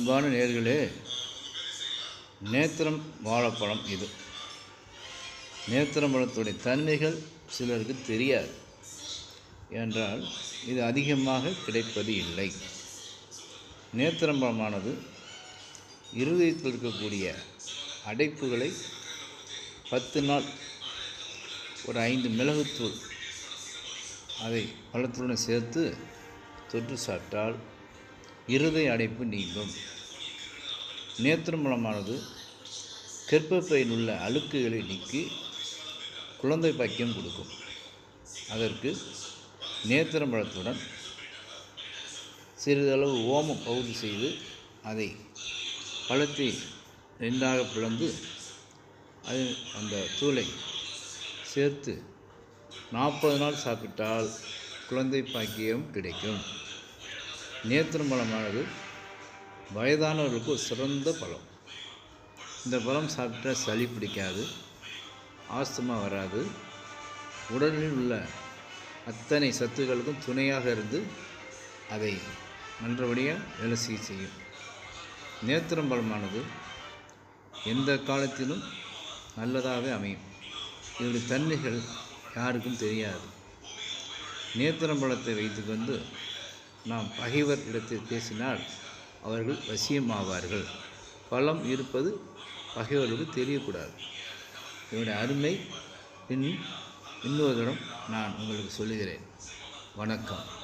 அன்பான நேர்களே நேத்திரம் வாழைப்பழம் இது. நேத்திரம் பழத்துடைய தன்மைகள் சிலருக்கு தெரியாது. என்றால் இது அதிகமாக கிடைப்பது இல்லை. நேத்திரம்பழமானது இருதயத்தில் இருக்கக்கூடிய அடைப்புகளை பத்து நாள் ஒரு ஐந்து மிளகுத்தூள் அதை பழத்துடன் சேர்த்து தொற்று சாப்பிட்டால் இருதய அடைப்பு நீங்கும். நேத்திரமலமானது கெற்பப்பையில் உள்ள அழுக்குகளை நீக்கி குழந்தை பாக்கியம் கொடுக்கும். அதற்கு நேத்திரம்பழத்துடன் சிறிதளவு ஓமம் பகுதி செய்து அதை பழத்தை ரெண்டாக பிளந்து அது அந்த தூளை சேர்த்து நாற்பது நாள் சாப்பிட்டால் குழந்தை பாக்கியம் கிடைக்கும். நேத்திரம்பழமானது வயதானவர்களுக்கு ஒரு சிறந்த பழம். இந்த பழம் சாப்பிட்டா சளி பிடிக்காது ஆஸ்துமா வராது. உடலில் உள்ள அத்தனை சத்துக்களுக்கும் துணையாக இருந்து அதை நன்றபடியாக வேலை செய்ய செய்யும். நேத்திரம்பழமானது எந்த காலத்திலும் நல்லதாகவே அமையும். இதனுடைய தன்மைகள் யாருக்கும் தெரியாது. நேத்திரம்பழத்தை வைத்துக்கொண்டு நாம் பகைவர் இடத்தில் பேசினால் அவர்கள் வசியமாவார்கள். பலம் இருப்பது பகைவர்களுக்கு தெரியக்கூடாது. இதனுடைய அருமை பின் இன்னொரு நான் உங்களுக்கு சொல்லுகிறேன். வணக்கம்.